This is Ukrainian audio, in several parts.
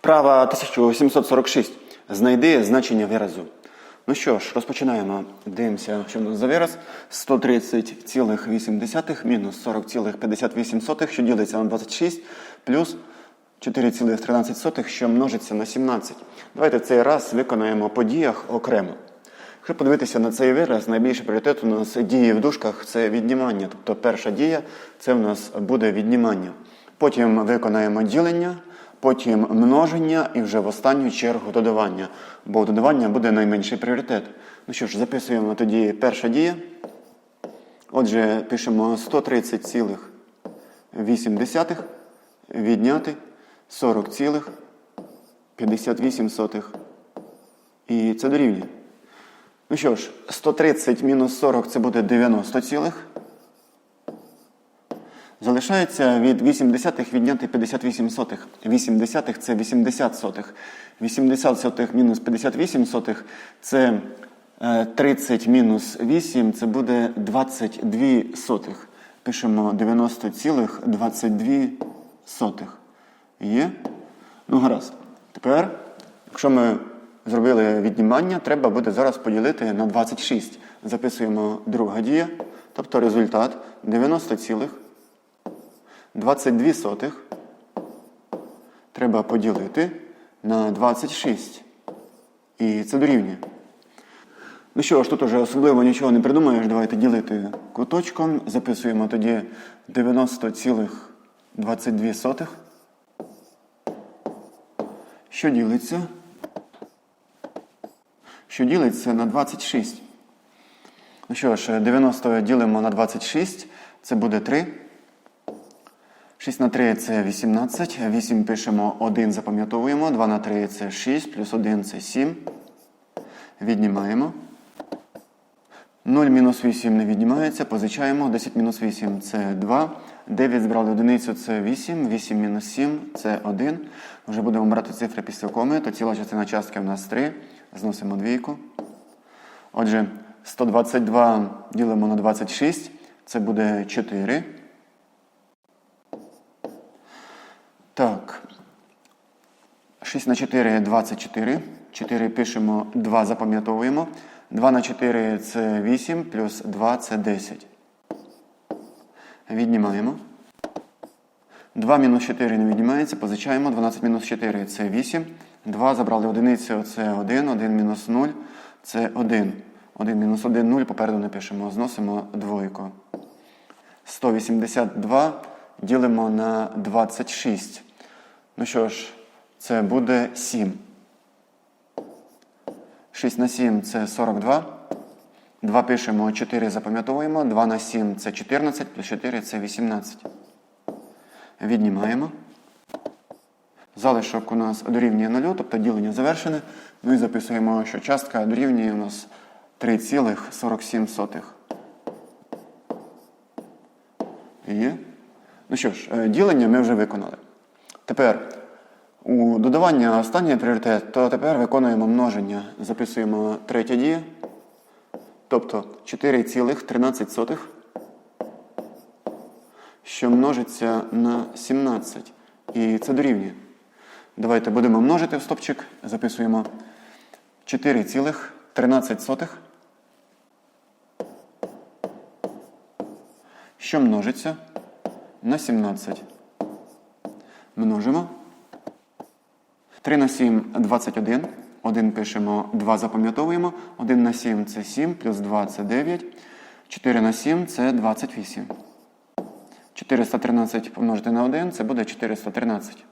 Вправа 1746. Знайди значення виразу. Ну що ж, розпочинаємо. Дивимося, що в нас за вираз. 130,8 мінус 40,58, що ділиться на 26, плюс 4,13, що множиться на 17. Давайте цей раз виконаємо по діях окремо. Якщо подивитися на цей вираз, найбільший пріоритет у нас дії в дужках – це віднімання. Тобто перша дія це в нас буде віднімання. Потім виконаємо ділення, потім множення і вже в останню чергу додавання. Бо додавання буде найменший пріоритет. Ну що ж, записуємо тоді перша дія. Отже, пишемо 130,8 відняти 40,58. І це дорівнює. Ну що ж, 130 мінус 40 це буде 90 цілих. Залишається від 8 десятих відняти 58 сотих. 8 десятих це 80 сотих. 80 сотих мінус 58 сотих це е, 30 мінус 8, це буде 22 сотих. Пишемо 90 цілих 22 сотих. Є? Ну гаразд. Tепер, якщо ми зробили віднімання, треба буде зараз поділити на 26. Записуємо друга дія, тобто результат 90 цілих 22 сотих треба поділити на 26. І це дорівнює. Ну що ж, тут уже особливо нічого не придумаєш. Давайте ділити куточком. Записуємо тоді 90,22. сотих. Що ділиться? Що ділиться на 26. Ну що ж, 90 ділимо на 26, це буде 3. 6 на 3 це 18. 8 пишемо 1, запам'ятовуємо. 2 на 3 це 6, плюс 1 це 7. Віднімаємо. 0 мінус 8 не віднімається, позичаємо. 10 мінус 8 це 2. 9 збрали одиницю це 8. 8 мінус 7 це 1. Вже будемо брати цифри після коми, то ціла частина частки у нас 3. Зносимо двійку. Отже, 122 ділимо на 26. Це буде 4. Так. 6 на 4 24. 4 пишемо, 2 запам'ятовуємо. 2 на 4 це 8, плюс 2 це 10. Віднімаємо. 2 мінус 4 не віднімається, позичаємо. 12 мінус 4 це 8. 2 забрали одиницю, це 1. 1 мінус 0 це 1. 1 мінус 1 0, попереду напишемо. Зносимо двойку. 182 ділимо на 26. Ну що ж, це буде 7. 6 на 7 це 42. 2 пишемо, 4 запам'ятовуємо. 2 на 7 це 14, плюс 4 це 18. Віднімаємо. Залишок у нас дорівнює 0, тобто ділення завершене. Ну і записуємо, що частка дорівнює у нас 3,47. Є. Ну що ж, е, ділення ми вже виконали. Тепер у додавання останній пріоритет, то тепер виконуємо множення. Записуємо третя дія. Тобто 4,13, що множиться на 17. І це дорівнює. Давайте будемо множити в стопчик. Записуємо 4,13, що множиться на 17. Множимо. 3 на 7 21. 1 пишемо, 2 запам'ятовуємо. 1 на 7 це 7, плюс 2 це 9. 4 на 7 це 28. 413 помножити на 1 це буде 413.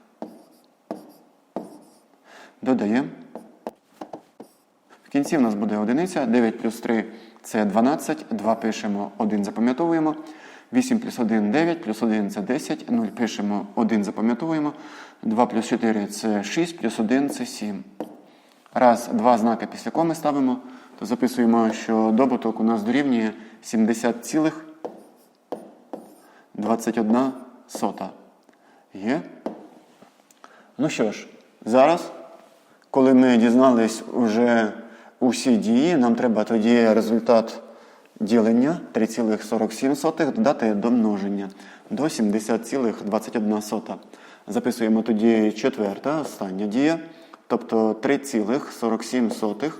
Додаємо. В кінці в нас буде одиниця. 9 плюс 3 це 12. 2 пишемо, 1 запам'ятовуємо. 8 плюс 1 9, плюс 1 це 10, 0 пишемо, 1 запам'ятовуємо. 2 плюс 4 це 6, плюс 1 це 7. Раз, два знаки після коми ставимо, то записуємо, що добуток у нас дорівнює 70,21 сота. Є? Ну що ж, зараз, коли ми дізнались уже усі дії, нам треба тоді результат ділення 3,47 додати до множення до 70,21. Записуємо тоді четверта, остання дія. Тобто 3,47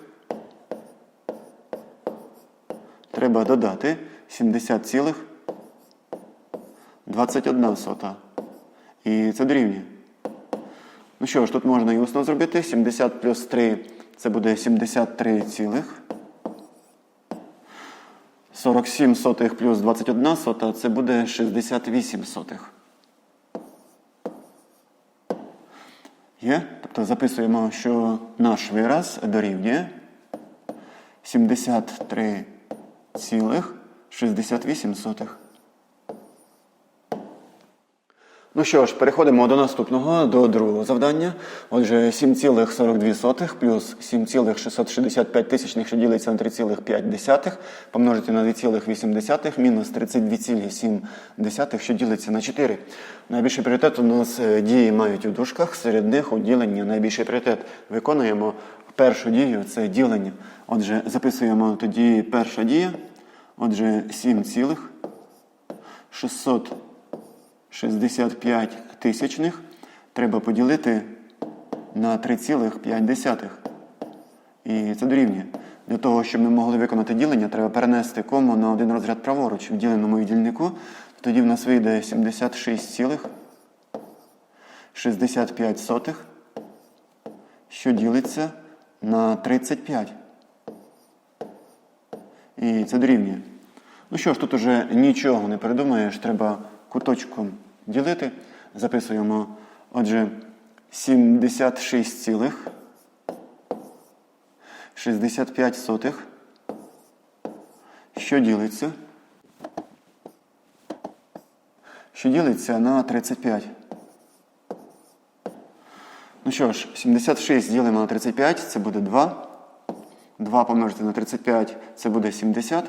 треба додати 70,21. І це дорівнює. Ну що ж, тут можна і усно зробити. 70 плюс 3 це буде 73 цілих. 47 сотих плюс 21 сота це буде 68 сотих. Є? Тобто записуємо, що наш вираз дорівнює 73,68 сотих. Ну що ж, переходимо до наступного, до другого завдання. Отже, 7,42 плюс 7,665 тисячних, що ділиться на 3,5, помножити на 2,8 мінус 32,7, що ділиться на 4. Найбільший пріоритет у нас е, дії мають у дужках, серед них у діленні найбільший пріоритет. Виконуємо першу дію, це ділення. Отже, записуємо тоді перша дія. Отже, 7,600 65 тисячних треба поділити на 3,5. І це дорівнює. Для того, щоб ми могли виконати ділення, треба перенести кому на один розряд праворуч в діленому дільнику. Тоді в нас вийде 76,65, що ділиться на 35. І це дорівнює. Ну що ж, тут уже нічого не придумаєш, треба куточком ділити. Записуємо, отже, 76 цілих 65 сотих, що ділиться, що ділиться на 35. Ну що ж, 76 ділимо на 35, це буде 2. 2 помножити на 35, це буде 70.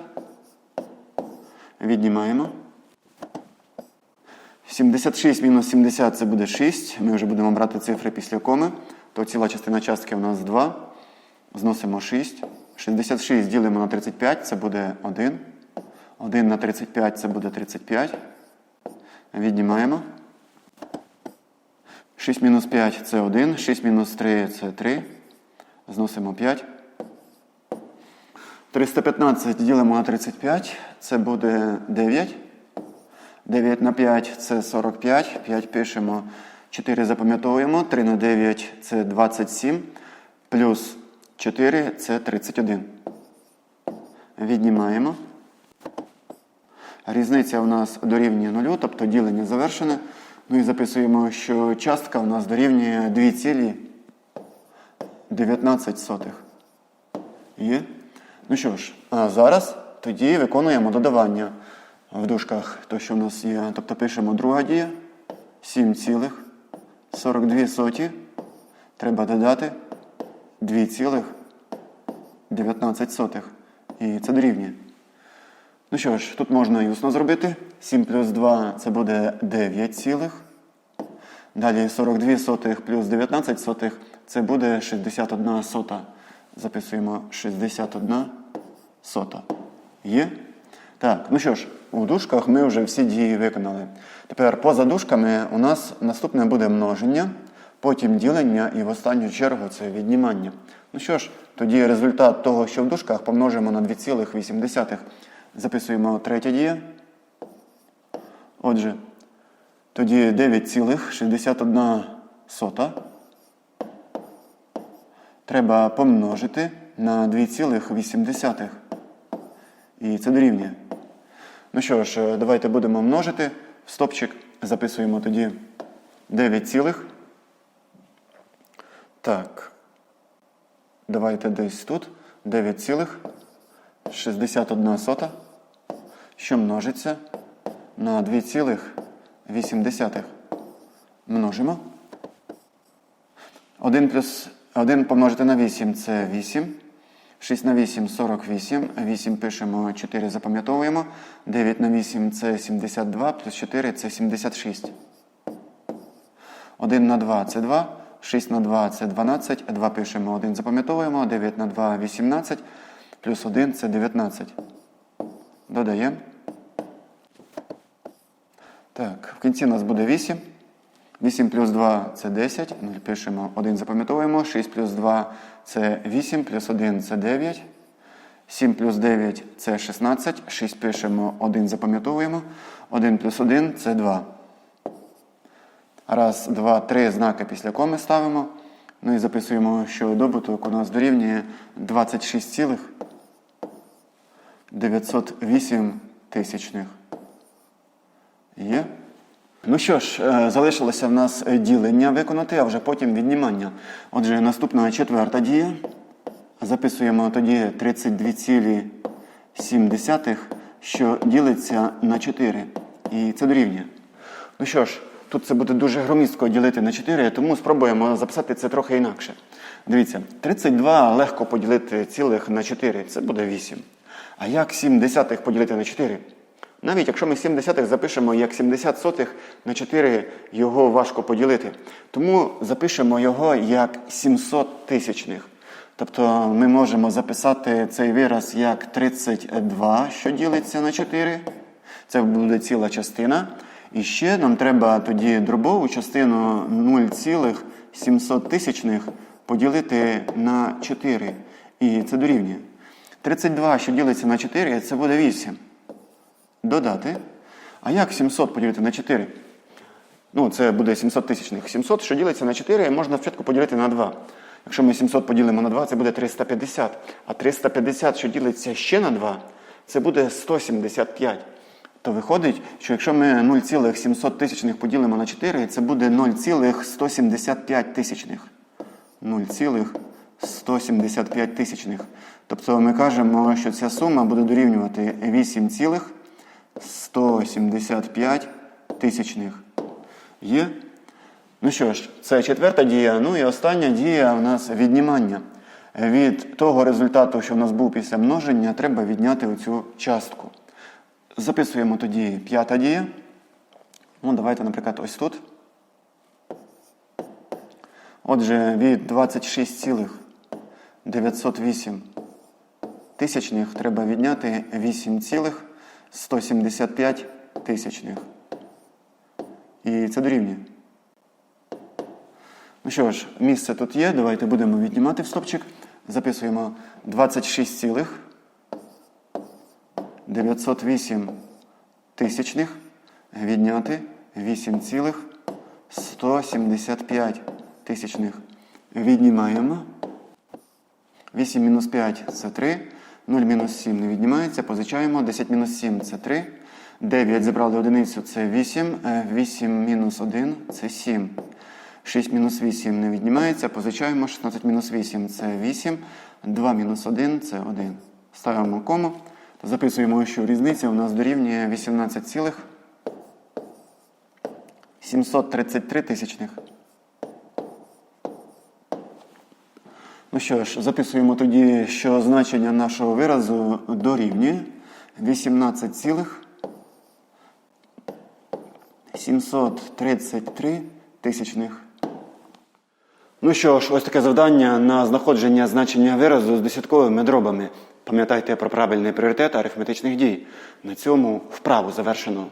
Віднімаємо. 76 мінус 70 це буде 6. Ми вже будемо брати цифри після коми. То ціла частина частки у нас 2. Зносимо 6. 66 ділимо на 35, це буде 1. 1 на 35 це буде 35. Віднімаємо. 6 мінус 5 це 1. 6 мінус 3 це 3. Зносимо 5. 315 ділимо на 35, це буде 9. 9 на 5 це 45. 5 пишемо. 4 запам'ятовуємо. 3 на 9 це 27. Плюс 4 це 31. Віднімаємо. Різниця у нас дорівнює 0, тобто ділення завершене. Ну і записуємо, що частка у нас дорівнює 2,19. Є? Ну що ж, а зараз тоді виконуємо додавання в дужках, то, що в нас є. Тобто пишемо друга дія. 7,42 соті. Треба додати 2,19. І це дорівнює. Ну що ж, тут можна і усно зробити. 7 плюс 2 це буде 9 цілих. Далі 42 сотих плюс 19 сотих це буде 61 сота. Записуємо 61 сота. Є? Так, ну що ж, у дужках ми вже всі дії виконали. Тепер поза дужками у нас наступне буде множення, потім ділення і в останню чергу це віднімання. Ну що ж, тоді результат того, що в дужках, помножимо на 2,8. Записуємо третя дія. Отже, тоді 9,61 сота. Треба помножити на 2,8. І це дорівнює. Ну що ж, давайте будемо множити. В стопчик записуємо тоді 9 цілих. Так. Давайте десь тут. 9 цілих. 61 сота. Що множиться на 2,8. Множимо. 1 плюс 1 помножити на 8 це 8. 6 на 8 48. 8 пишемо, 4 запам'ятовуємо. 9 на 8 це 72, плюс 4 це 76. 1 на 2 це 2. 6 на 2 це 12. 2 пишемо, 1 запам'ятовуємо. 9 на 2 18. Плюс 1 це 19. Додаємо. Так, в кінці у нас буде 8. 8 плюс 2 це 10. 0 пишемо, 1 запам'ятовуємо. 6 плюс 2 це 8, плюс 1 це 9. 7 плюс 9 це 16. 6 пишемо, 1 запам'ятовуємо. 1 плюс 1 це 2. Раз, два, три знаки після коми ставимо. Ну і записуємо, що добуток у нас дорівнює 26,908 тисячних. Є. Ну що ж, е, залишилося в нас е, ділення виконати, а вже потім віднімання. Отже, наступна четверта дія. Записуємо тоді 32,7, що ділиться на 4. І це дорівнює. Ну що ж, тут це буде дуже громістко ділити на 4, тому спробуємо записати це трохи інакше. Дивіться, 32 легко поділити цілих на 4, це буде 8. А як 7 десятих поділити на 4? Навіть якщо ми 7 десятих запишемо як 70 сотих на 4, його важко поділити. Тому запишемо його як 700 тисячних. Тобто ми можемо записати цей вираз як 32, що ділиться на 4. Це буде ціла частина. І ще нам треба тоді дробову частину 0,700 тисячних поділити на 4. І це дорівнює. 32, що ділиться на 4, це буде 8. Додати. А як 700 поділити на 4? Ну, це буде 700 тисячних. 700, що ділиться на 4, можна спочатку поділити на 2. Якщо ми 700 поділимо на 2, це буде 350. А 350, що ділиться ще на 2, це буде 175. То виходить, що якщо ми 0,700 тисячних поділимо на 4, це буде 0,175 тисячних. 0,175 тисячних. Тобто ми кажемо, що ця сума буде дорівнювати 8,175 тисячних. Є? Ну що ж, це четверта дія. Ну і остання дія у нас віднімання. Від того результату, що в нас був після множення, треба відняти оцю частку. Записуємо тоді п'ята дія. Ну, давайте, наприклад, ось тут. Отже, від 26,908 тисячних треба відняти 8,175 тисячних. І це дорівнює. Ну що ж, місце тут є. Давайте будемо віднімати в стопчик. Записуємо 26,908 тисячних. Відняти 8,175 тисячних. Віднімаємо. 8 мінус 5 це 3. 0 мінус 7 не віднімається. Позичаємо. 10 мінус 7 це 3. 9 забрали одиницю це 8. 8 мінус 1 це 7. 6 мінус 8 не віднімається. Позичаємо. 16 мінус 8 це 8. 2 мінус 1 це 1. Ставимо кому. Записуємо, що різниця у нас дорівнює 18,733 тисячних. Ну що ж, записуємо тоді, що значення нашого виразу дорівнює 18,733 тисячних. Ну що ж, ось таке завдання на знаходження значення виразу з десятковими дробами. Пам'ятайте про правильний пріоритет арифметичних дій. На цьому вправу завершено.